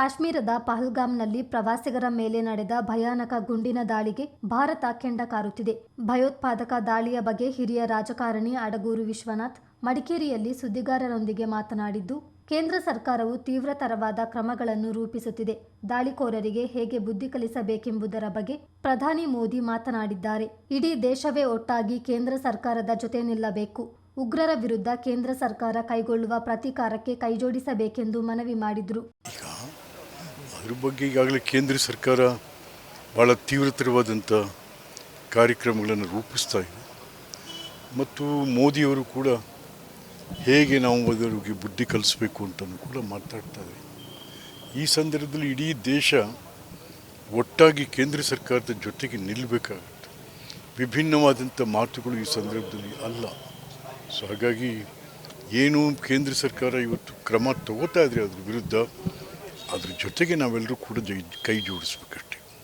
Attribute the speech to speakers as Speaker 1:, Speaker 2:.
Speaker 1: ಕಾಶ್ಮೀರದ ಪಹಲ್ಗಾಮ್ನಲ್ಲಿ ಪ್ರವಾಸಿಗರ ಮೇಲೆ ನಡೆದ ಭಯಾನಕ ಗುಂಡಿನ ದಾಳಿಗೆ ಭಾರತ ಕೆಂಡ ಕಾರುತ್ತಿದೆ ಭಯೋತ್ಪಾದಕ ದಾಳಿಯ ಬಗ್ಗೆ ಹಿರಿಯ ರಾಜಕಾರಣಿ ಅಡಗೂರು ವಿಶ್ವನಾಥ್ ಮಡಿಕೇರಿಯಲ್ಲಿ ಸುದ್ದಿಗಾರರೊಂದಿಗೆ ಮಾತನಾಡಿದ್ದು, ಕೇಂದ್ರ ಸರ್ಕಾರವು ತೀವ್ರತರವಾದ ಕ್ರಮಗಳನ್ನು ರೂಪಿಸುತ್ತಿದೆ. ದಾಳಿಕೋರರಿಗೆ ಹೇಗೆ ಬುದ್ಧಿ ಕಲಿಸಬೇಕೆಂಬುದರ ಬಗ್ಗೆ ಪ್ರಧಾನಿ ಮೋದಿ ಮಾತನಾಡಿದ್ದಾರೆ. ಇಡೀ ದೇಶವೇ ಒಟ್ಟಾಗಿ ಕೇಂದ್ರ ಸರ್ಕಾರದ ಜೊತೆ ನಿಲ್ಲಬೇಕು. ಉಗ್ರರ ವಿರುದ್ಧ ಕೇಂದ್ರ ಸರ್ಕಾರ ಕೈಗೊಳ್ಳುವ ಪ್ರತೀಕಾರಕ್ಕೆ ಕೈಜೋಡಿಸಬೇಕೆಂದು ಮನವಿ ಮಾಡಿದರು.
Speaker 2: ಅದ್ರ ಬಗ್ಗೆ ಈಗಾಗಲೇ ಕೇಂದ್ರ ಸರ್ಕಾರ ಭಾಳ ತೀವ್ರತರವಾದಂಥ ಕಾರ್ಯಕ್ರಮಗಳನ್ನು ರೂಪಿಸ್ತಾ ಇದೆ. ಮತ್ತು ಮೋದಿಯವರು ಕೂಡ ಹೇಗೆ ನಾವು ಅದರಿಗೆ ಬುದ್ಧಿ ಕಲಿಸ್ಬೇಕು ಅಂತಲೂ ಕೂಡ ಮಾತಾಡ್ತಾರೆ ಈ ಸಂದರ್ಭದಲ್ಲಿ ಇಡೀ ದೇಶ ಒಟ್ಟಾಗಿ ಕೇಂದ್ರ ಸರ್ಕಾರದ ಜೊತೆಗೆ ನಿಲ್ಲಬೇಕಾಗುತ್ತೆ. ವಿಭಿನ್ನವಾದಂಥ ಮಾತುಗಳು ಈ ಸಂದರ್ಭದಲ್ಲಿ ಅಲ್ಲ. ಸೊ ಹಾಗಾಗಿ ಏನು ಕೇಂದ್ರ ಸರ್ಕಾರ ಇವತ್ತು ಕ್ರಮ ತಗೋತಾ ಇದ್ರೆ ಅದ್ರ ವಿರುದ್ಧ ಅದ್ರ ಜೊತೆಗೆ ನಾವೆಲ್ಲರೂ ಕೂಡ ಜೈ ಕೈ ಜೋಡಿಸ್ಬೇಕಷ್ಟೆ.